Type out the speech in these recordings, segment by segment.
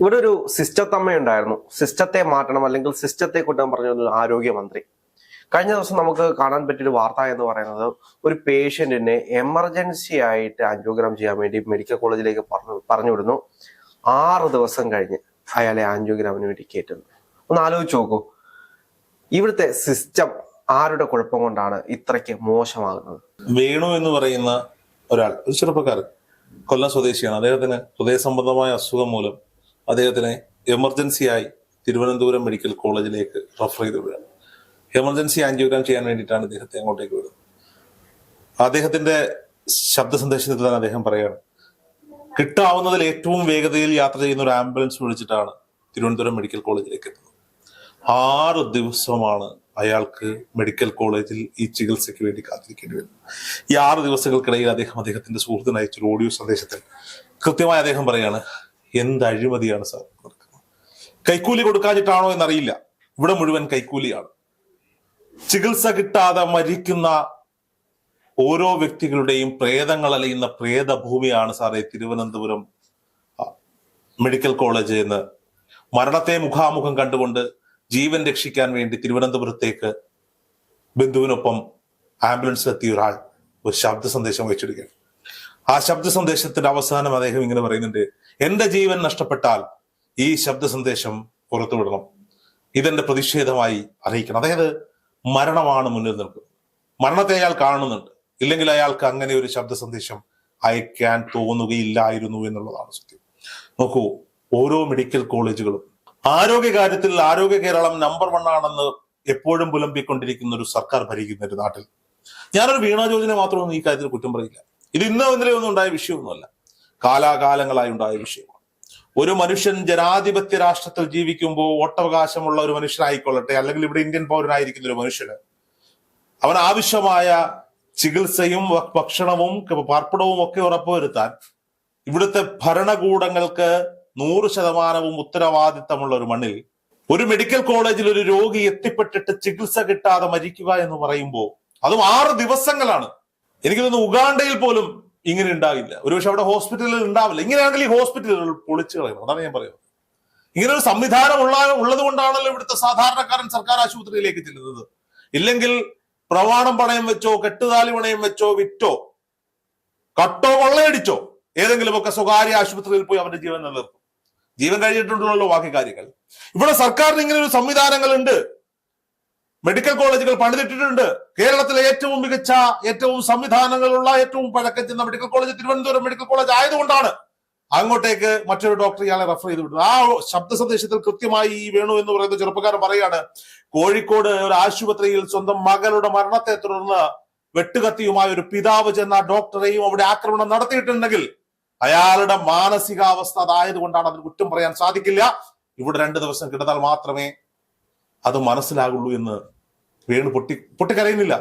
ഇവിടെ ഒരു സിസ്റ്റത്തമ്മ ഉണ്ടായിരുന്നു സിസ്റ്റത്തെ മാറ്റണം അല്ലെങ്കിൽ സിസ്റ്റത്തെ കൂട്ടാൻ പറഞ്ഞ ആരോഗ്യമന്ത്രി. കഴിഞ്ഞ ദിവസം നമുക്ക് കാണാൻ പറ്റിയൊരു വാർത്ത എന്ന് പറയുന്നത് ഒരു പേഷ്യന്റിനെ എമർജൻസി ആയിട്ട് ആൻജിയോഗ്രാം ചെയ്യാൻ വേണ്ടി മെഡിക്കൽ കോളേജിലേക്ക് പറഞ്ഞു പറഞ്ഞു വിടുന്നു ആറ് ദിവസം കഴിഞ്ഞ് അയാളെ ആൻജിയോഗ്രാമിന് വേണ്ടി കയറ്റുന്നു. ഒന്ന് ആലോചിച്ച് നോക്കൂ. ഇവിടുത്തെ സിസ്റ്റം ആരുടെ കുഴപ്പം കൊണ്ടാണ് ഇത്രയ്ക്ക് മോശമാകുന്നത്? വേണു എന്ന് പറയുന്ന ഒരാൾ ഒരു ചെറുപ്പക്കാരൻ കൊല്ലം സ്വദേശിയാണ്. അദ്ദേഹത്തിന് ഹൃദയ സംബന്ധമായ അസുഖം മൂലം അദ്ദേഹത്തിനെ എമർജൻസിയായി തിരുവനന്തപുരം മെഡിക്കൽ കോളേജിലേക്ക് റഫർ ചെയ്ത് വിടുകയാണ്. എമർജൻസി ആൻജിയോഗ്രാം ചെയ്യാൻ വേണ്ടിയിട്ടാണ് അദ്ദേഹത്തെ അങ്ങോട്ടേക്ക് വിടുന്നത്. അദ്ദേഹത്തിന്റെ ശബ്ദ സന്ദേശത്തിൽ തന്നെ അദ്ദേഹം പറയാണ് കിട്ടാവുന്നതിൽ ഏറ്റവും വേഗതയിൽ യാത്ര ചെയ്യുന്ന ഒരു ആംബുലൻസ് വിളിച്ചിട്ടാണ് തിരുവനന്തപുരം മെഡിക്കൽ കോളേജിലേക്ക് എത്തുന്നത്. ആറ് ദിവസമാണ് അയാൾക്ക് മെഡിക്കൽ കോളേജിൽ ഈ ചികിത്സയ്ക്ക് വേണ്ടി കാത്തിരിക്കേണ്ടി വരുന്നത്. ഈ ആറ് ദിവസങ്ങൾക്കിടയിൽ അദ്ദേഹം അദ്ദേഹത്തിന്റെ സുഹൃത്തിനയച്ചൊരു ഓഡിയോ സന്ദേശത്തിൽ കൃത്യമായി അദ്ദേഹം പറയാണ് എന്ത് അഴിമതിയാണ് സാർ കൈക്കൂലി കൊടുക്കാഞ്ഞിട്ടാണോ എന്നറിയില്ല. ഇവിടെ മുഴുവൻ കൈക്കൂലിയാണ്. ചികിത്സ കിട്ടാതെ മരിക്കുന്ന ഓരോ വ്യക്തികളുടെയും പ്രേതങ്ങൾ അലയുന്ന പ്രേതഭൂമിയാണ് സാറേ തിരുവനന്തപുരം മെഡിക്കൽ കോളേജ് എന്ന് മരണത്തെ മുഖാമുഖം കണ്ടുകൊണ്ട് ജീവൻ രക്ഷിക്കാൻ വേണ്ടി തിരുവനന്തപുരത്തേക്ക് ബന്ധുവിനൊപ്പം ആംബുലൻസിലെത്തിയ ഒരാൾ ഒരു ശബ്ദ സന്ദേശം വെച്ചിടുകയാണ് ആ ശബ്ദ സന്ദേശത്തിന്റെ അവസാനം അദ്ദേഹം ഇങ്ങനെ പറയുന്നുണ്ട് എന്റെ ജീവൻ നഷ്ടപ്പെട്ടാൽ ഈ ശബ്ദ സന്ദേശം പുറത്തുവിടണം. ഇതെന്റെ പ്രതിഷേധമായി അറിയിക്കണം. അതായത് മരണമാണ് മുന്നിൽ നിൽക്കുന്നത്. മരണത്തെ അയാൾ കാണുന്നുണ്ട്. ഇല്ലെങ്കിൽ അയാൾക്ക് അങ്ങനെ ഒരു ശബ്ദ സന്ദേശം അയക്കാൻ തോന്നുകയില്ലായിരുന്നു എന്നുള്ളതാണ് സത്യം. നോക്കൂ ഓരോ മെഡിക്കൽ കോളേജുകളും ആരോഗ്യ കാര്യത്തിൽ ആരോഗ്യ കേരളം നമ്പർ വൺ ആണെന്ന് എപ്പോഴും പുലമ്പിക്കൊണ്ടിരിക്കുന്ന ഒരു സർക്കാർ ഭരിക്കുന്ന ഒരു നാട്ടിൽ. ഞാനൊരു വീണാ ജോജിനെ മാത്രമൊന്നും ഈ കാര്യത്തിൽ കുറ്റം പറയില്ല. ഇത് ഇന്നോ ഇന്നലെ ഒന്നും ഉണ്ടായ വിഷയമൊന്നുമല്ല. കാലാകാലങ്ങളായി ഉണ്ടായ വിഷയമാണ്. ഒരു മനുഷ്യൻ ജനാധിപത്യ രാഷ്ട്രത്തിൽ ജീവിക്കുമ്പോൾ വോട്ടവകാശമുള്ള ഒരു മനുഷ്യനായിക്കൊള്ളട്ടെ അല്ലെങ്കിൽ ഇവിടെ ഇന്ത്യൻ പൗരനായിരിക്കുന്ന ഒരു മനുഷ്യന് അവൻ ആവശ്യമായ ചികിത്സയും ഭക്ഷണവും പാർപ്പിടവും ഒക്കെ ഉറപ്പുവരുത്താൻ ഇവിടുത്തെ ഭരണകൂടങ്ങൾക്ക് നൂറ് ശതമാനവും ഉത്തരവാദിത്തമുള്ള ഒരു മണ്ണിൽ ഒരു മെഡിക്കൽ കോളേജിൽ ഒരു രോഗി എത്തിപ്പെട്ടിട്ട് ചികിത്സ കിട്ടാതെ മരിക്കുക എന്ന് പറയുമ്പോൾ അതും ആറ് ദിവസങ്ങളാണ്. എനിക്ക് തോന്നുന്നു ഉഗാണ്ടയിൽ പോലും ഇങ്ങനെ ഉണ്ടാവില്ല. ഒരുപക്ഷെ അവിടെ ഹോസ്പിറ്റലിൽ ഉണ്ടാവില്ല. ഇങ്ങനെയാണെങ്കിൽ ഈ ഹോസ്പിറ്റലുകൾ പൊളിച്ചു കളയണം അതാണ് ഞാൻ പറയുന്നത്. ഇങ്ങനെ ഒരു സംവിധാനം ഉള്ള ഉള്ളത് കൊണ്ടാണല്ലോ ഇവിടുത്തെ സാധാരണക്കാരൻ സർക്കാർ ആശുപത്രിയിലേക്ക് ചെല്ലുന്നത്. ഇല്ലെങ്കിൽ പ്രവാണം പണയം വെച്ചോ കെട്ടുതാലി പണയം വെച്ചോ വിറ്റോ കട്ടോ കൊള്ളയടിച്ചോ ഏതെങ്കിലുമൊക്കെ സ്വകാര്യ ആശുപത്രിയിൽ പോയി അവന്റെ ജീവൻ നിലനിർത്തും. ജീവൻ കഴിഞ്ഞിട്ടുണ്ടല്ലോ ബാക്കി കാര്യങ്ങൾ. ഇവിടെ സർക്കാരിന് ഇങ്ങനെ ഒരു സംവിധാനങ്ങളുണ്ട്. മെഡിക്കൽ കോളേജുകൾ പണിതിട്ടിട്ടുണ്ട്. കേരളത്തിലെ ഏറ്റവും മികച്ച ഏറ്റവും സംവിധാനങ്ങളുള്ള ഏറ്റവും പഴക്കം ചെന്ന medical college Thiruvananthapuram medical college ആയതുകൊണ്ടാണ് അങ്ങോട്ടേക്ക് മറ്റൊരു ഡോക്ടർ ഇയാളെ റെഫർ ചെയ്ത് വിട്ടു ആ ശബ്ദ സന്ദേശത്തിൽ കൃത്യമായി ഈ വേണു എന്ന് പറയുന്ന ചെറുപ്പക്കാരൻ പറയാണ് കോഴിക്കോട് ഒരു ആശുപത്രിയിൽ സ്വന്തം മകളുടെ മരണത്തെ തുടർന്ന് വെട്ടുകത്തിയുമായ ഒരു പിതാവ് ചെന്ന ഡോക്ടറെയും അവിടെ ആക്രമണം നടത്തിയിട്ടുണ്ടെങ്കിൽ അയാളുടെ മാനസികാവസ്ഥ അതായതുകൊണ്ടാണ് അതിന് കുറ്റം പറയാൻ സാധിക്കില്ല. ഇവിടെ രണ്ടു ദിവസം കിടന്നാൽ മാത്രമേ അത് മനസ്സിലാകുള്ളൂ എന്ന് വേണു പൊട്ടി പൊട്ടിക്കരയുന്നില്ല.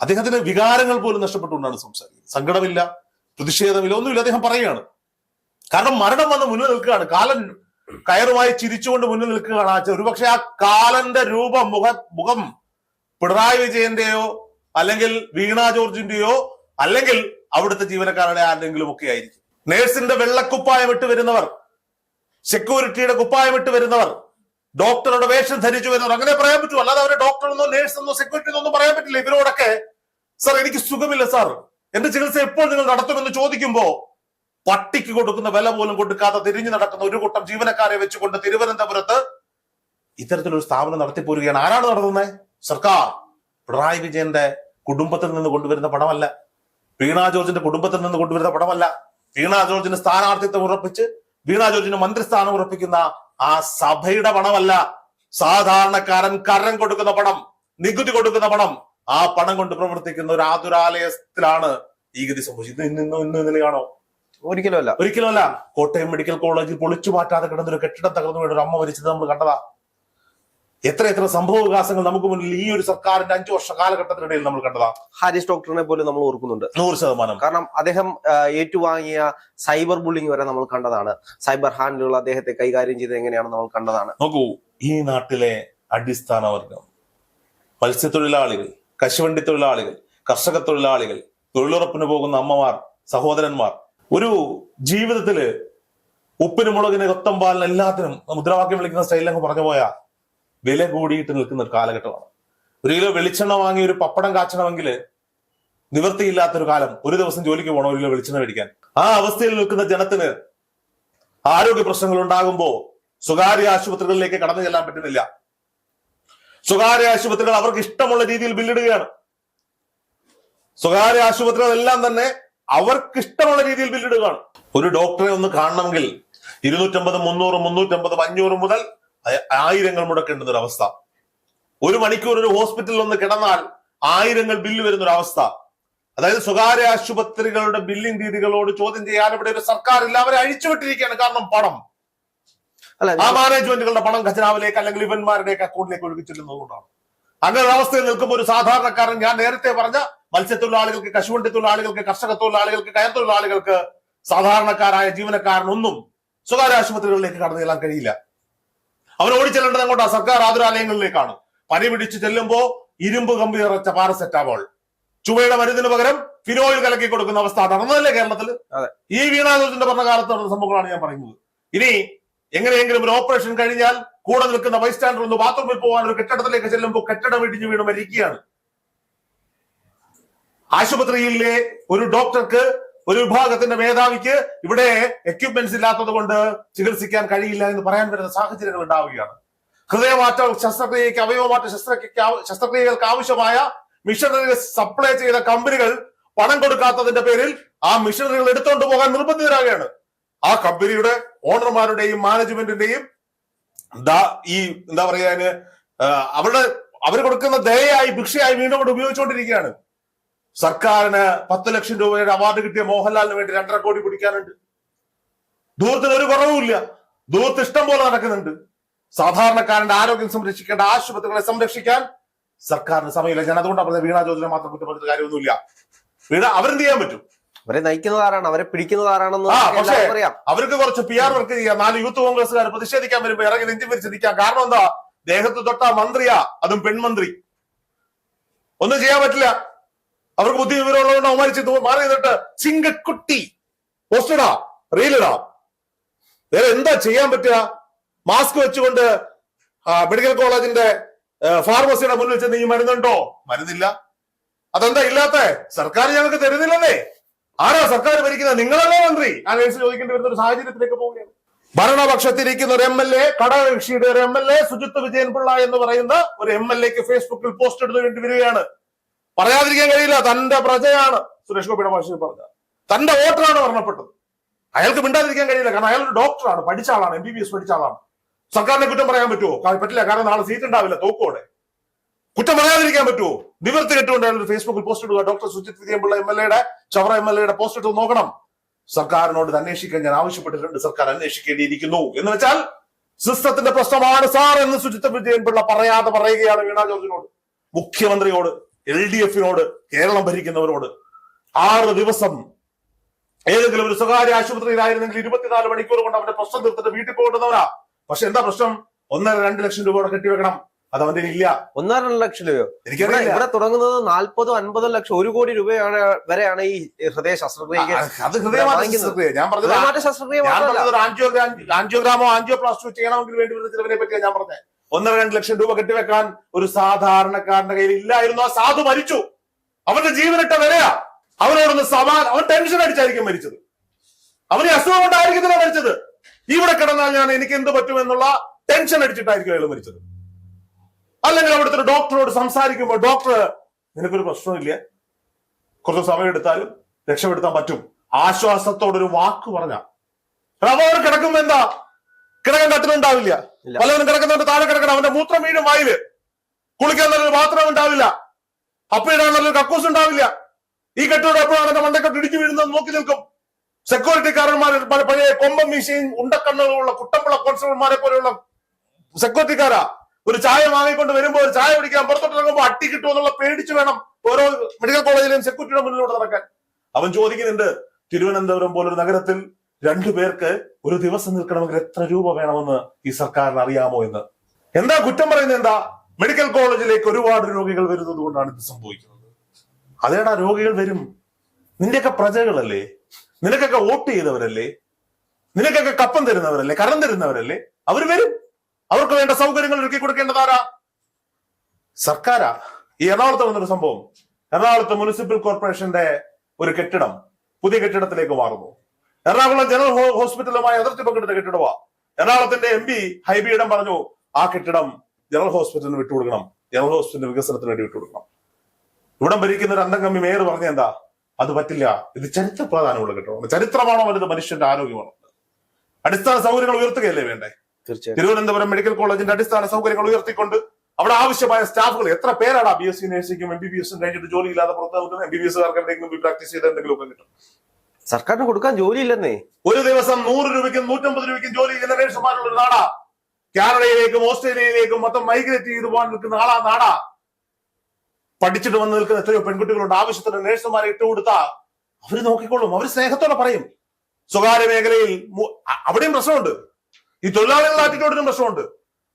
അദ്ദേഹത്തിന്റെ വികാരങ്ങൾ പോലും നഷ്ടപ്പെട്ടുകൊണ്ടാണ് സംസാരിക്കുന്നത്. സങ്കടമില്ല പ്രതിഷേധമില്ല ഒന്നുമില്ല. അദ്ദേഹം പറയുകയാണ്. കാരണം മരണം വന്ന് മുന്നിൽ നിൽക്കുകയാണ്. കാലൻ കയറുമായി ചിരിച്ചുകൊണ്ട് മുന്നിൽ നിൽക്കുകയാണ്. ആ ഒരുപക്ഷെ ആ കാലന്റെ രൂപം മുഖ മുഖം പിണറായി വിജയന്റെയോ അല്ലെങ്കിൽ വീണ ജോർജിന്റെയോ അല്ലെങ്കിൽ അവിടുത്തെ ജീവനക്കാരുടെ ആരെങ്കിലും ഒക്കെ ആയിരിക്കും. നേഴ്സിന്റെ വെള്ളക്കുപ്പായം ഇട്ട് വരുന്നവർ സെക്യൂരിറ്റിയുടെ കുപ്പായം ഇട്ട് വരുന്നവർ ഡോക്ടറുടെ വേഷം ധരിച്ചു വരുന്നവർ അങ്ങനെ പറയാൻ പറ്റുമോ? അല്ലാതെ അവരെ ഡോക്ടർ എന്നോ നേഴ്സ് എന്നോ സെക്യൂരിറ്റി എന്നൊന്നും പറയാൻ പറ്റില്ല. ഇവരോടൊക്കെ സാർ എനിക്ക് സുഖമില്ല സാർ. എന്റെ ചികിത്സ എപ്പോൾ നിങ്ങൾ നടത്തുമെന്ന് ചോദിക്കുമ്പോ പട്ടിക്ക് കൊടുക്കുന്ന വില പോലും കൊടുക്കാതെ തിരിഞ്ഞു നടക്കുന്ന ഒരു കൂട്ടം ജീവനക്കാരെ വെച്ചുകൊണ്ട് തിരുവനന്തപുരത്ത് ഇത്തരത്തിലൊരു സ്ഥാപനം നടത്തിപ്പോരുകയാണ്. ആരാണ് നടത്തുന്നത് സർക്കാർ. പിണറായി വിജയന്റെ കുടുംബത്തിൽ നിന്ന് കൊണ്ടുവരുന്ന പണമല്ല. വീണ ജോർജിന്റെ കുടുംബത്തിൽ നിന്ന് കൊണ്ടുവരുന്ന പണമല്ല. വീണ ജോർജിന് സ്ഥാനാർത്ഥിത്വം ഉറപ്പിച്ച് വീണ ജോർജിന് മന്ത്രിസ്ഥാനം ഉറപ്പിക്കുന്ന ആ സഭയുടെ പണമല്ല. സാധാരണക്കാരൻ കരം കൊടുക്കുന്ന പണം നികുതി കൊടുക്കുന്ന പണം. ആ പണം കൊണ്ട് പ്രവർത്തിക്കുന്ന ഒരു ആതുരാലയത്തിലാണ് ഈ ഗതി സംഭവിച്ചത്. ഇന്ന് ഇന്ന് ഇന്ന് ഇന്നലെയാണോ ഒരിക്കലും അല്ല. ഒരിക്കലുമല്ല കോട്ടയം മെഡിക്കൽ കോളേജിൽ പൊളിച്ചു മാറ്റാതെ കിടന്നൊരു കെട്ടിടം തകർന്നു വീണ് ഒരു അമ്മ മരിച്ചത് നമ്മൾ കണ്ടതാ. എത്ര എത്ര സംഭവ വികാസങ്ങൾ നമുക്ക് മുന്നിൽ ഈ ഒരു സർക്കാരിന്റെ അഞ്ചു വർഷ കാലഘട്ടത്തിനിടയിൽ നമ്മൾ കണ്ടതാ? ഹാരിസ് ഡോക്ടറിനെ പോലും നമ്മൾ ഓർക്കുന്നുണ്ട്. നൂറ് ശതമാനം. കാരണം അദ്ദേഹം ഏറ്റുവാങ്ങിയ സൈബർ ബുള്ളിങ് വരെ നമ്മൾ കണ്ടതാണ്. സൈബർ ഹാൻഡിലുള്ള അദ്ദേഹത്തെ കൈകാര്യം ചെയ്ത് എങ്ങനെയാണ് നമ്മൾ കണ്ടതാണ്. നോക്കൂ ഈ നാട്ടിലെ അടിസ്ഥാന വർഗം മത്സ്യത്തൊഴിലാളികൾ കശുവണ്ടി തൊഴിലാളികൾ കർഷക തൊഴിലാളികൾ തൊഴിലുറപ്പിന് പോകുന്ന അമ്മമാർ സഹോദരന്മാർ ഒരു ജീവിതത്തിൽ ഉപ്പിനും മുളകിന് കൊത്തമ്പാലിന് എല്ലാത്തിനും മുദ്രാവാക്യം വിളിക്കുന്ന സ്റ്റൈലിൽ അങ്ങ് പറഞ്ഞു പോയാ വില കൂടിയിട്ട് നിൽക്കുന്ന ഒരു കാലഘട്ടമാണ്. ഒരു കിലോ വെളിച്ചെണ്ണ വാങ്ങി ഒരു പപ്പടം കാച്ചണമെങ്കിൽ നിവൃത്തിയില്ലാത്തൊരു കാലം. ഒരു ദിവസം ജോലിക്ക് പോകണം ഒരു കിലോ വെളിച്ചെണ്ണ മേടിക്കാൻ. ആ അവസ്ഥയിൽ നിൽക്കുന്ന ജനത്തിന് ആരോഗ്യ പ്രശ്നങ്ങൾ ഉണ്ടാകുമ്പോൾ സ്വകാര്യ ആശുപത്രികളിലേക്ക് കടന്നു ചെല്ലാൻ പറ്റുന്നില്ല. സ്വകാര്യ ആശുപത്രികൾ അവർക്ക് ഇഷ്ടമുള്ള രീതിയിൽ ബില്ലിടുകയാണ് സ്വകാര്യ ആശുപത്രികളെല്ലാം തന്നെ അവർക്ക് ഇഷ്ടമുള്ള രീതിയിൽ ബില്ലിടുകയാണ് ഒരു ഡോക്ടറെ ഒന്ന് കാണണമെങ്കിൽ ഇരുന്നൂറ്റമ്പത് മുന്നൂറ് മുന്നൂറ്റമ്പത് അഞ്ഞൂറ് മുതൽ ആയിരങ്ങൾ മുടക്കേണ്ടുന്ന ഒരു അവസ്ഥ ഒരു മണിക്കൂർ ഒരു ഹോസ്പിറ്റലിൽ ഒന്ന് കിടന്നാൽ ആയിരങ്ങൾ ബില്ല് വരുന്ന ഒരു അവസ്ഥ അതായത് സ്വകാര്യ ആശുപത്രികളുടെ ബില്ലിംഗ് രീതികളോട് ചോദ്യം ചെയ്യാൻ ഇവിടെ ഒരു സർക്കാർ ഇല്ല അവരെ അഴിച്ചുവിട്ടിരിക്കുകയാണ് കാരണം പണം. അല്ല ആ മാനേജ്മെന്റുകളുടെ പണം ഖജനാവിലേക്ക് അല്ലെങ്കിൽ ഇവന്മാരുടെയൊക്കെ അക്കൗണ്ടിലേക്ക് ഒഴുകി ചെല്ലുന്നതുകൊണ്ടാണ് അങ്ങനെ ഒരു അവസ്ഥയിൽ നിൽക്കുമ്പോൾ ഒരു സാധാരണക്കാരൻ ഞാൻ നേരത്തെ പറഞ്ഞ മത്സ്യത്തൊഴിലാളികൾക്ക് കശുവണ്ടി തൊഴിലാളികൾക്ക് കർഷക തൊഴിലാളികൾക്ക് കയർ തൊഴിലാളികൾക്ക് സാധാരണക്കാരായ ജീവനക്കാരനൊന്നും സ്വകാര്യ ആശുപത്രികളിലേക്ക് കടന്നു ചെല്ലാൻ കഴിയില്ല. അവൻ ഓടിച്ചെല്ലേണ്ടത് അങ്ങോട്ടാ. സർക്കാർ ആതുരാലയങ്ങളിലേക്കാണ്. പനി പിടിച്ച് ചെല്ലുമ്പോ ഇരുമ്പ് കമ്പി നിറച്ച പാരസെറ്റാമോൾ. ചുവയുടെ മരുന്നിന് പകരം ഫിനോയിൽ കലക്കി കൊടുക്കുന്ന അവസ്ഥ നടന്നതല്ലേ കേരളത്തിൽ. ഈ വീണാദോഷിന്റെ പറഞ്ഞ കാലത്ത് നടന്ന സംഭവങ്ങളാണ് ഞാൻ പറയുന്നത്. ഇനി എങ്ങനെയെങ്കിലും ഒരു ഓപ്പറേഷൻ കഴിഞ്ഞാൽ കൂടെ നിൽക്കുന്ന ബൈസ്റ്റാൻഡർ ഒന്ന് ബാത്റൂമിൽ പോകാൻ ഒരു കെട്ടിടത്തിലേക്ക് ചെല്ലുമ്പോൾ കെട്ടിടം ഇടിഞ്ഞു വീണ് മരിക്കുകയാണ്. ആശുപത്രിയിലെ ഒരു ഡോക്ടർക്ക് ഒരു വിഭാഗത്തിന്റെ മേധാവിക്ക് ഇവിടെ എക്യുപ്മെന്റ്സ് ഇല്ലാത്തത് കൊണ്ട് ചികിത്സിക്കാൻ കഴിയില്ല എന്ന് പറയാൻ വരുന്ന സാഹചര്യങ്ങൾ ഉണ്ടാവുകയാണ്. ഹൃദയമാറ്റ ശസ്ത്രക്രിയക്ക് അവയവമാറ്റ ശസ്ത്രക്രിയക്ക് ശസ്ത്രക്രിയകൾക്ക് ആവശ്യമായ മിഷനറികൾ സപ്ലൈ ചെയ്ത കമ്പനികൾ പണം കൊടുക്കാത്തതിന്റെ പേരിൽ ആ മിഷനറികൾ എടുത്തുകൊണ്ട് പോകാൻ നിർബന്ധിതരാകുകയാണ്. ആ കമ്പനിയുടെ ഓണർമാരുടെയും മാനേജ്മെന്റിന്റെയും ഈ എന്താ പറയാ അവരുടെ അവർ കൊടുക്കുന്ന ദയയായി ഭിക്ഷയായി വീണ്ടും കൊണ്ട് ഉപയോഗിച്ചുകൊണ്ടിരിക്കുകയാണ്. സർക്കാരിന് പത്ത് ലക്ഷം രൂപയുടെ അവാർഡ് കിട്ടിയ മോഹൻലാലിന് വേണ്ടി രണ്ടര കോടി പിടിക്കാനുണ്ട്. ദൂരത്തിന് ഒരു കുറവുമില്ല ദൂരത്ത് ഇഷ്ടം പോലെ നടക്കുന്നുണ്ട്. സാധാരണക്കാരന്റെ ആരോഗ്യം സംരക്ഷിക്കേണ്ട ആശുപത്രികളെ സംരക്ഷിക്കാൻ സർക്കാരിന് സമയമില്ല. ഞാൻ അതുകൊണ്ടാണ് പറഞ്ഞത് വീണാ ജോതിനെ മാത്രം കുറ്റം പറഞ്ഞിട്ട് കാര്യമൊന്നുമില്ല. വീണ അവരെന്ത് ചെയ്യാൻ പറ്റും? അവരെ നയിക്കുന്നത് ആരാണ്? അവരെ പിടിക്കുന്നത് ആരാണെന്ന് അറിയാം. അവർക്ക് കുറച്ച് പി ആർ വർക്ക് ചെയ്യാം. നാല് യൂത്ത് കോൺഗ്രസ്സുകാർ പ്രതിഷേധിക്കാൻ വരുമ്പോ ഇറങ്ങി നെഞ്ചു പിരിച്ച് നിൽക്കാം. കാരണം എന്താ? ദേഹത്ത് തൊട്ട മന്ത്രിയാ. അതും പെൺമന്ത്രി. ഒന്നും ചെയ്യാൻ പറ്റില്ല. അവർക്ക് ബുദ്ധി വിവരമുള്ളതുകൊണ്ട് അവമാനിച്ച് മാറി നിന്നിട്ട് ചിങ്കക്കുട്ടി. പോസ്റ്റടാ റീലിടാ വേറെ എന്താ ചെയ്യാൻ പറ്റുക? മാസ്ക് വെച്ചുകൊണ്ട് മെഡിക്കൽ കോളേജിന്റെ ഫാർമസിയുടെ മുന്നിൽ ചെന്ന് ഈ മരുന്നുണ്ടോ? മരുന്നില്ല. അതെന്താ ഇല്ലാത്ത? സർക്കാർ ഞങ്ങൾക്ക് തരുന്നില്ലല്ലേ? ആരാ സർക്കാർ ഭരിക്കുന്നത്? നിങ്ങളല്ലേ മന്ത്രി? ആ കേസ് ചോദിക്കേണ്ടി വരുന്ന ഒരു സാഹചര്യത്തിലേക്ക് പോവുകയാണ്. ഭരണപക്ഷത്തിരിക്കുന്ന ഒരു എം എൽ എ ഘടകകക്ഷിയുടെ ഒരു M L A Sujith Vijayan Pillai എന്ന് പറയുന്ന ഒരു എം എൽ എക്ക് ഫേസ്ബുക്കിൽ പോസ്റ്റ് എടുത്തു വേണ്ടി വരികയാണ്. പറയാതിരിക്കാൻ കഴിയില്ല. തന്റെ പ്രജയാണ്. സുരേഷ് ഗോപിയുടെ ഭാഷയിൽ പറഞ്ഞ തന്റെ വോട്ടറാണ് മരണപ്പെട്ടത്. അയാൾക്ക് മിണ്ടാതിരിക്കാൻ കഴിയില്ല. കാരണം അയാൾ ഒരു ഡോക്ടറാണ് പഠിച്ച ആളാണ് എം ബി ബി എസ് പഠിച്ച ആളാണ്. സർക്കാരിനെ കുറ്റം പറയാൻ പറ്റുമോ പറ്റില്ല. കാരണം നാളെ സീറ്റ് ഉണ്ടാവില്ല തോക്കോടെ കുറ്റം പറയാതിരിക്കാൻ പറ്റുമോ നിവർത്തി കെട്ടുകൊണ്ട് ഒരു ഫേസ്ബുക്കിൽ പോസ്റ്റ് ഇടുക. Doctor Sujith Vijayanpillai M L എയുടെ ചവറ എം എൽ എയുടെ പോസ്റ്റ് ഇട്ട് നോക്കണം. സർക്കാരിനോട് അന്വേഷിക്കാൻ ഞാൻ ആവശ്യപ്പെട്ടിട്ടുണ്ട്. സർക്കാർ അന്വേഷിക്കേണ്ടിയിരിക്കുന്നു. എന്ന് വെച്ചാൽ സിസ്റ്റത്തിന്റെ പ്രശ്നമാണ് സാർ എന്ന് സുജിത് വിജയൻപിള്ള പറയാതെ പറയുകയാണ് വീണാ ജോർജിനോട്. മുഖ്യമന്ത്രിയോട് എൽ ഡി എഫിനോട് കേരളം ഭരിക്കുന്നവരോട് ആറ് ദിവസം ഏതെങ്കിലും ഒരു സ്വകാര്യ ആശുപത്രിയിലായിരുന്നെങ്കിൽ ഇരുപത്തിനാല് മണിക്കൂർ കൊണ്ട് അവന്റെ പ്രശ്നം തീർത്തിട്ട് വീട്ടിൽ പോകേണ്ടവരാ പക്ഷെ എന്താ പ്രശ്നം? ഒന്നര രണ്ട് ലക്ഷം രൂപയുടെ കെട്ടിവെക്കണം. അത് അവന്റെ ഇല്ല. ഒന്നര രണ്ട് ലക്ഷം രൂപയോ? ഇവിടെ എനിക്കറിയില്ല. ഇവിടെ തുടങ്ങുന്നത് നാല്പതോ അൻപതോ ലക്ഷം ഒരു കോടി രൂപയാണ് വരെയാണ് ഈ ഹൃദയ ശസ്ത്രക്രിയക്ക് ആ, അത് ഹൃദയമാറ്റ വാങ്ങിക്കുന്നത്. ശസ്ത്രക്രിയ. ഞാൻ പറഞ്ഞത്. ശസ്ത്രക്രിയ ആൻജിയോഗ്രാമോ ആൻജിയോപ്ലാസ്റ്റോ ചെയ്യണമെങ്കിൽ വേണ്ടി വരുന്ന ചിലവിനെ പറ്റിയാണ് ഞാൻ പറഞ്ഞത്. ഒന്നര രണ്ട് ലക്ഷം രൂപ കെട്ടിവെക്കാൻ ഒരു സാധാരണക്കാരന്റെ കയ്യിൽ ഇല്ലായിരുന്നു. ആ സാധു മരിച്ചു. അവന്റെ ജീവനിട്ട വിലയാ. അവനോടൊന്ന് സമാ അവൻ ടെൻഷൻ അടിച്ചായിരിക്കും മരിച്ചത്. അവന് അസുഖം കൊണ്ടായിരിക്കത്തില്ല മരിച്ചത്. ഇവിടെ കിടന്നാൽ ഞാൻ എനിക്ക് എന്ത് പറ്റുമെന്നുള്ള ടെൻഷൻ അടിച്ചിട്ടായിരിക്കും അയാൾ മരിച്ചത്. അല്ലെങ്കിൽ അവിടുത്തെ ഡോക്ടറോട് സംസാരിക്കുമ്പോൾ ഡോക്ടർ നിനക്കൊരു പ്രശ്നമില്ല കുറച്ച് സമയം എടുത്താലും രക്ഷപ്പെടുത്താൻ പറ്റും. ആശ്വാസത്തോടൊരു വാക്ക് പറഞ്ഞ. അവർ കിടക്കുമ്പോ എന്താ? കിടക്കാൻ കട്ടിലുണ്ടാവില്ല. പലവരും കിടക്കുന്നവന്റെ താഴെ കിടക്കണം. അവന്റെ മൂത്രം വീഴും വായിൽ കുളിക്കാൻ നല്ലൊരു ബാത്റൂം ഉണ്ടാവില്ല. അപ്പയിടാൻ നല്ലൊരു കക്കൂസ് ഉണ്ടാവില്ല. ഈ കെട്ടോട് എപ്പോഴാണ് അവന്റെ മണ്ടക്കെട്ട് ഇടിച്ചു വീഴുന്നത് നോക്കി നിൽക്കും. സെക്യൂരിറ്റിക്കാരന്മാർ പഴയ കൊമ്പം മീശയും ഉണ്ടക്കണ്ണുകളുള്ള കുട്ടമ്പുള്ള കോൺസ്റ്റബിൾമാരെ പോലെയുള്ള സെക്യൂരിറ്റിക്കാരാ. ഒരു ചായ വാങ്ങിക്കൊണ്ട് വരുമ്പോൾ ഒരു ചായ കുടിക്കാൻ പുറത്തോട്ട് ഇറങ്ങുമ്പോൾ അട്ടി കിട്ടുമോ എന്നുള്ള പേടിച്ച് വേണം ഓരോ മെഡിക്കൽ കോളേജിലെയും സെക്യൂരിറ്റിയുടെ മുന്നിലൂടെ നടക്കാൻ. അവൻ ചോദിക്കുന്നുണ്ട് തിരുവനന്തപുരം പോലൊരു നഗരത്തിൽ രണ്ടു പേർക്ക് ഒരു ദിവസം നിൽക്കണമെങ്കിൽ എത്ര രൂപ വേണമെന്ന് ഈ സർക്കാരിന് അറിയാമോ എന്ന്? എന്താ കുറ്റം പറയുന്നത് എന്താ? മെഡിക്കൽ കോളേജിലേക്ക് ഒരുപാട് രോഗികൾ വരുന്നത് കൊണ്ടാണ് ഇത് സംഭവിക്കുന്നത്. അതേടാ രോഗികൾ വരും. നിന്റെയൊക്കെ പ്രജകളല്ലേ? നിനക്കൊക്കെ വോട്ട് ചെയ്തവരല്ലേ? നിനക്കൊക്കെ കപ്പം തരുന്നവരല്ലേ? കരം തരുന്നവരല്ലേ? അവർ വരും. അവർക്ക് വേണ്ട സൗകര്യങ്ങൾ ഒരുക്കി കൊടുക്കേണ്ടതാരാ സർക്കാരാ. ഈ എറണാകുളത്ത് വന്നൊരു സംഭവം. എറണാകുളത്ത് മുനിസിപ്പൽ കോർപ്പറേഷന്റെ ഒരു കെട്ടിടം പുതിയ കെട്ടിടത്തിലേക്ക് മാറുന്നു. എറണാകുളം ജനറൽ ഹോസ്പിറ്റലുമായി അതിർത്തി പങ്കിടുന്ന കെട്ടിടമാ എറണാകുളത്തിന്റെ എം പി ഹൈബിയിടം പറഞ്ഞു ആ കെട്ടിടം ജനറൽ ഹോസ്പിറ്റലിന് വിട്ടുകൊടുക്കണം. ജനറൽ ഹോസ്പിറ്റലിന്റെ വികസനത്തിന് വേണ്ടി വിട്ടുകൊടുക്കണം. ഇവിടം ഭരിക്കുന്ന ഒരു അന്തം കമ്മി മേയർ പറഞ്ഞ എന്താ? അത് പറ്റില്ല. ഇത് ചരിത്ര പ്രാധാന്യമുള്ള കെട്ടിടമാണ്. ചരിത്രമാണോ വലുത്? മനുഷ്യന്റെ ആരോഗ്യമാണോ? അടിസ്ഥാന സൗകര്യങ്ങൾ ഉയർത്തുകയല്ലേ വേണ്ടേ? തിരുവനന്തപുരം മെഡിക്കൽ കോളേജിന്റെ അടിസ്ഥാന സൗകര്യങ്ങൾ ഉയർത്തിക്കൊണ്ട് അവിടെ ആവശ്യമായ സ്റ്റാഫുകൾ എത്ര പേരാണ് ബി എസ് സി നഴ്സിംഗും എം ബി ബി എസും കഴിഞ്ഞിട്ട് ജോലി ഇല്ലാതെ പുറത്ത് നിൽക്കുന്നത്? എം ബി ബി എസ് കാർക്ക് എന്തെങ്കിലും പ്രാക്ടീസ് ചെയ്ത് എന്തെങ്കിലും ഒക്കെ കിട്ടും. സർക്കാരിന് കൊടുക്കാൻ ജോലിയില്ലെന്നേ. ഒരു ദിവസം നൂറ് രൂപയ്ക്കും നൂറ്റമ്പത് രൂപയ്ക്കും ജോലി നഴ്സുമാരുള്ള ഒരു നാടാ. കാനഡയിലേക്കും ഓസ്ട്രേലിയയിലേക്കും മൊത്തം മൈഗ്രേറ്റ് ചെയ്തു പോകാൻ നിൽക്കുന്ന ആളാ നാടാ. പഠിച്ചിട്ട് വന്ന് നിൽക്കുന്ന എത്രയോ പെൺകുട്ടികളുണ്ട്. ആവശ്യത്തിന് നേഴ്സുമാരെ ഇട്ടുകൊടുത്താ അവർ നോക്കിക്കോളും അവർ സ്നേഹത്തോടെ പറയും. സ്വകാര്യ മേഖലയിൽ അവിടെയും പ്രശ്നമുണ്ട്. ഈ തൊഴിലാളികളുടെ ആറ്റിറ്റ്യൂഡിനും പ്രശ്നമുണ്ട്.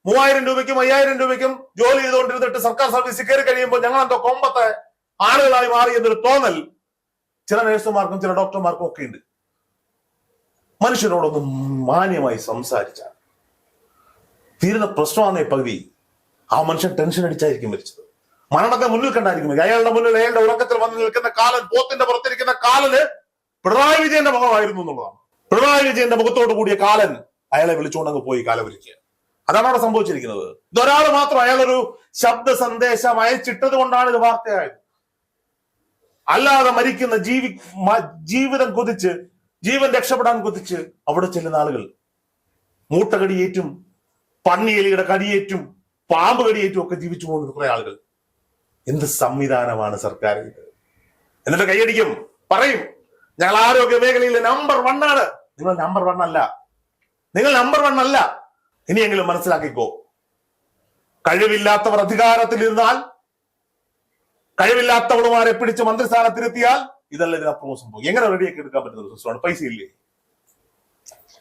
മൂവായിരം രൂപയ്ക്കും അയ്യായിരം രൂപയ്ക്കും ജോലി ചെയ്തുകൊണ്ടിരുന്നിട്ട് സർക്കാർ സർവീസിൽ കയറി കഴിയുമ്പോൾ ഞങ്ങൾ എന്തോ കൊമ്പത്തെ ആളുകളായി മാറി എന്നൊരു തോന്നൽ ചില നഴ്സുമാർക്കും ചില ഡോക്ടർമാർക്കും ഒക്കെ ഉണ്ട്. മനുഷ്യനോടൊന്ന് മാന്യമായി സംസാരിച്ചാൽ തീരുന്ന പ്രശ്നമാണെന്നേ പകുതി ആ മനുഷ്യൻ ടെൻഷൻ അടിച്ചായിരിക്കും മരിച്ചത്. മരണത്തെ മുന്നിൽ കണ്ടായിരിക്കും. അയാളുടെ മുന്നിൽ അയാളുടെ ഉറക്കത്തിൽ വന്ന് നിൽക്കുന്ന കാലൻ പോത്തിന്റെ പുറത്തിരിക്കുന്ന കാലന് പിണറായി വിജയന്റെ മുഖമായിരുന്നു എന്നുള്ളതാണ്. പിണറായി വിജയന്റെ മുഖത്തോട് കൂടിയ കാലൻ അയാളെ വിളിച്ചുകൊണ്ടങ്ങ് പോയി കാലവരിക്കുക അതാണ് അവിടെ സംഭവിച്ചിരിക്കുന്നത്. ഇതൊരാൾ മാത്രം അയാളൊരു ശബ്ദ സന്ദേശം അയച്ചിട്ടത് കൊണ്ടാണ് ഇത് വാർത്തയായത്. അല്ലാതെ മരിക്കുന്ന ജീവി ജീവിതം കൊതിച്ച് ജീവൻ രക്ഷപ്പെടാൻ കൊതിച്ച് അവിടെ ചെല്ലുന്ന ആളുകൾ. മൂട്ടകടിയേറ്റും പന്നിയെലിയുടെ കടിയേറ്റും പാമ്പ് കടിയേറ്റും ഒക്കെ ജീവിച്ചു പോകുന്ന കുറെ ആളുകൾ. എന്ത് സംവിധാനമാണ് സർക്കാർ എന്നിട്ട് കൈയടിക്കും പറയും ഞങ്ങൾ ആരോഗ്യ മേഖലയിൽ നമ്പർ വൺ ആണ്. നിങ്ങൾ നമ്പർ വൺ അല്ല. നിങ്ങൾ നമ്പർ വൺ അല്ല. ഇനിയെങ്കിലും മനസ്സിലാക്കിക്കോ. കഴിവില്ലാത്തവർ അധികാരത്തിലിരുന്നാൽ കഴിവില്ലാത്തവളുമാരെ പിടിച്ച് മന്ത്രിസ്ഥാനത്തിരുത്തിയാൽ ഇതല്ല ഇതിനപ്പുറം സംഭവം? എങ്ങനെ റെഡിയാക്കി എടുക്കാൻ പറ്റുന്ന ഒരു സിസ്റ്റമാണ് പൈസ ഇല്ലേ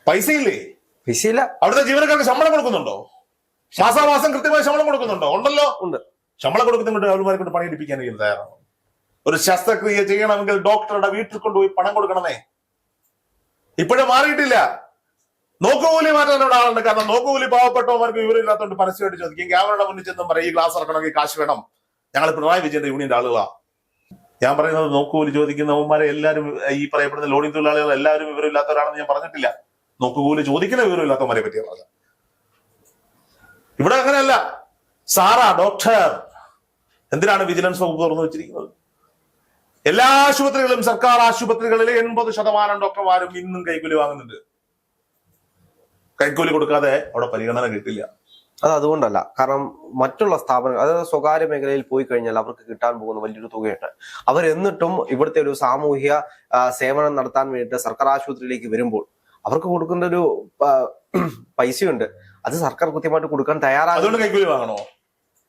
പൈസ ഇല്ലേ വിഷയില്ല അവിടുത്തെ ജീവനക്കാർക്ക് ശമ്പളം കൊടുക്കുന്നുണ്ടോ? മാസാമാസം കൃത്യമായി ശമ്പളം കൊടുക്കുന്നുണ്ടോ? ഉണ്ടല്ലോ. ഉണ്ട്. ശമ്പളം കൊടുക്കുന്നുണ്ട് അവരുമാരെ കൊണ്ട് പണിയെടുപ്പിക്കാനെങ്കിലും തയ്യാറാണ്. ഒരു ശസ്ത്രക്രിയ ചെയ്യണമെങ്കിൽ ഡോക്ടറുടെ വീട്ടിൽ കൊണ്ടുപോയി പണം കൊടുക്കണമേ. ഇപ്പോഴും മാറിയിട്ടില്ല. നോക്കുകൂലി മാറ്റാൻ ഇവിടെ ആളുണ്ട്. കാരണം നോക്കുകൂലി പാവപ്പെട്ടവർക്ക് വിവരമില്ലാത്തതുകൊണ്ട് പരസ്യമായിട്ട് ചോദിക്കും. അവരുടെ മുന്നിൽ ചെന്നും പറയും ഈ ഗ്ലാസ് ഇറക്കണമെങ്കിൽ കാശ് വേണം. ഞങ്ങൾ പിണറായി വിജയന്റെ യൂണിയന്റെ ആളുകളാ. ഞാൻ പറയുന്നത് നോക്കുകൂലി ചോദിക്കുന്നവന്മാരെ എല്ലാവരും ഈ പറയപ്പെടുന്ന ലോണിംഗ് തൊഴിലാളികൾ എല്ലാവരും വിവരമില്ലാത്തവരാണെന്ന് ഞാൻ പറഞ്ഞിട്ടില്ല. നോക്കുകൂലി ചോദിക്കുന്ന വിവരമില്ലാത്തവന്മാരെ പറ്റിയ പറഞ്ഞത്. ഇവിടെ അങ്ങനെയല്ല. Sarah doctor. എന്തിനാണ് വിജിലൻസ് വകുപ്പ് തുറന്നു വെച്ചിരിക്കുന്നത്? എല്ലാ ആശുപത്രികളും സർക്കാർ ആശുപത്രികളിലെ എൺപത് ശതമാനം ഡോക്ടർമാരും ഇന്നും കൈക്കൂലി വാങ്ങുന്നുണ്ട്. കൈക്കൂലി കൊടുക്കാതെ അവിടെ പരിഗണന കിട്ടില്ല. അത് അതുകൊണ്ടല്ല. കാരണം മറ്റുള്ള സ്ഥാപനങ്ങൾ അതായത് സ്വകാര്യ മേഖലയിൽ പോയി കഴിഞ്ഞാൽ അവർക്ക് കിട്ടാൻ പോകുന്ന വലിയൊരു തുകയുണ്ട് അവർ എന്നിട്ടും ഇവിടുത്തെ ഒരു സാമൂഹ്യ സേവനം നടത്താൻ വേണ്ടിയിട്ട് സർക്കാർ ആശുപത്രിയിലേക്ക് വരുമ്പോൾ അവർക്ക് കൊടുക്കുന്ന ഒരു പൈസയുണ്ട്. അത് സർക്കാർ കൃത്യമായിട്ട് കൊടുക്കാൻ തയ്യാറാകും കൈക്കൂലി വാങ്ങണോ?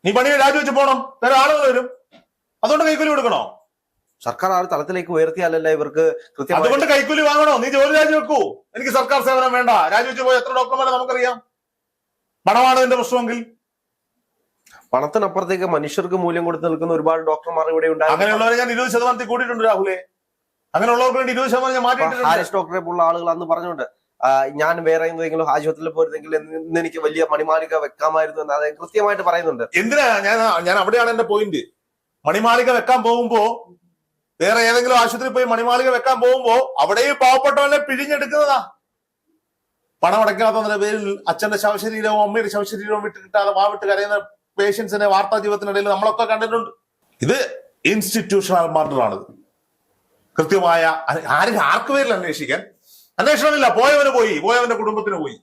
നീ പണി രാജിവെച്ച് പോണം. വേറെ ആളുകൾ വരും. അതുകൊണ്ട് കൈക്കൂലി കൊടുക്കണോ? സർക്കാർ ആ തലത്തിലേക്ക് ഉയർത്തിയാലല്ല ഇവർക്ക് കൃത്യമായി അതുകൊണ്ട് കൈക്കൂലി വാങ്ങണോ? നീ ജോലി രാജിവെക്കൂ എനിക്ക് സർക്കാർ സേവനം വേണ്ട. രാജിവെച്ച് പോയി എത്ര ഡോക്ടർമാരെ നമുക്കറിയാം. പണമാണ് എന്റെ പ്രശ്നമെങ്കിൽ? പണത്തിനപ്പുറത്തേക്ക് മനുഷ്യർക്ക് മൂല്യം കൊടുത്ത് നിൽക്കുന്ന ഒരുപാട് ഡോക്ടർമാർ ഇവിടെ ഉണ്ട് അങ്ങനെയുള്ളവരെ ഞാൻ ഇരുപത് ശതമാനത്തിൽ കൂട്ടിയിട്ടുണ്ട് രാഹുലെ. അങ്ങനെയുള്ളവർക്ക് വേണ്ടി ഇരുപത് ശതമാനം ഞാൻ മാറ്റി ഹാരിസ് ഡോക്ടറെ പോലുള്ള ആളുകൾ അന്ന് പറഞ്ഞുണ്ട് ആ, ഞാൻ വേറെ എന്തെങ്കിലും ആശുപത്രിയിൽ പോയിരുന്നെങ്കിൽ ഇന്ന് എനിക്ക് വലിയ മണിമാലിക വെക്കാമായിരുന്നു എന്ന് അദ്ദേഹം കൃത്യമായിട്ട് പറയുന്നുണ്ട്. എന്തിനാ? ഞാൻ ഞാൻ അവിടെയാണ് എന്റെ പോയിന്റ് മണിമാലിക വെക്കാൻ പോകുമ്പോ വേറെ ഏതെങ്കിലും ആശുപത്രി പോയി മണിമാളിക വെക്കാൻ പോകുമ്പോ അവിടെയും പാവപ്പെട്ടവനെ പിഴിഞ്ഞെടുക്കുന്നതാ. പണം അടയ്ക്കാത്തതിന്റെ പേരിൽ അച്ഛന്റെ ശവശരീരവും അമ്മയുടെ ശവശരീരവും വിട്ട് കിട്ടാതെ വാവിട്ട് കരയുന്ന പേഷ്യൻസിനെ വാർത്താ ജീവിതത്തിനിടയിൽ നമ്മളൊക്കെ കണ്ടിട്ടുണ്ട്. ഇത് ഇൻസ്റ്റിറ്റ്യൂഷണൽ മർഡറാണിത് കൃത്യമായ ആരും ആർക്ക് പേരിൽ അന്വേഷിക്കാൻ? അന്വേഷണമില്ല. പോയവന് പോയി. പോയവന്റെ കുടുംബത്തിന് പോയി.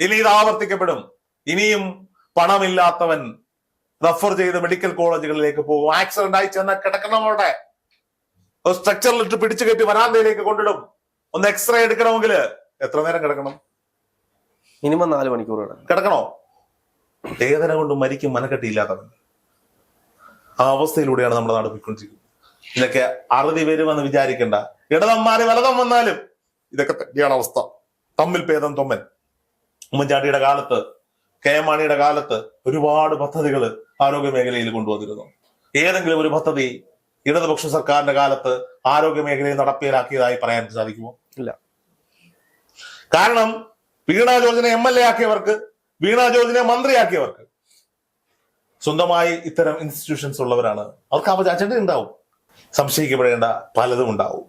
ഇനി ഇത് ആവർത്തിക്കപ്പെടും. ഇനിയും പണമില്ലാത്തവൻ റഫർ ചെയ്ത് മെഡിക്കൽ കോളേജുകളിലേക്ക് പോകും. ആക്സിഡന്റ് ആയി ചെന്ന കിടക്കണം അവിടെ. സ്ട്രക്ചറിൽ ഇട്ട് പിടിച്ചു കെട്ടി വരാന്തയിലേക്ക് കൊണ്ടിടും. ഒന്ന് എക്സ്റേ എടുക്കണമെങ്കിൽ എത്ര നേരം കിടക്കണം? മിനിമം നാല് മണിക്കൂർ കിടക്കണം കിടക്കണോ? വേദന കൊണ്ട് മരിക്കും മനക്കെട്ടിയില്ലാത്തവൻ. ആ അവസ്ഥയിലൂടെയാണ് നമ്മുടെ നാട് പോയിക്കൊണ്ടിരിക്കുന്നത്. ഇതൊക്കെ അറുതി വരുമെന്ന് വിചാരിക്കണ്ട. മാറി വലതം വന്നാലും ഇതൊക്കെ തന്നെയാണ് അവസ്ഥ. തമ്മിൽ ഭേദം തൊമ്മൻ. ഉമ്മൻചാണ്ടിയുടെ കാലത്ത് കെ എം മാണിയുടെ കാലത്ത് ഒരുപാട് പദ്ധതികൾ ആരോഗ്യ മേഖലയിൽ കൊണ്ടുവന്നിരുന്നു. ഏതെങ്കിലും ഒരു പദ്ധതി ഇടതുപക്ഷ സർക്കാരിന്റെ കാലത്ത് ആരോഗ്യ മേഖലയിൽ നടപ്പിലാക്കിയതായി പറയാൻ സാധിക്കുമോ? ഇല്ല. കാരണം വീണ ജോർജിനെ എം എൽ എ ആക്കിയവർക്ക് വീണ ജോർജിനെ മന്ത്രിയാക്കിയവർക്ക് സ്വന്തമായി ഇത്തരം ഇൻസ്റ്റിറ്റ്യൂഷൻസ് ഉള്ളവരാണ്. അവർക്ക് അവ അജണ്ട ഉണ്ടാവും സംശയിക്കപ്പെടേണ്ട പലതും ഉണ്ടാവും.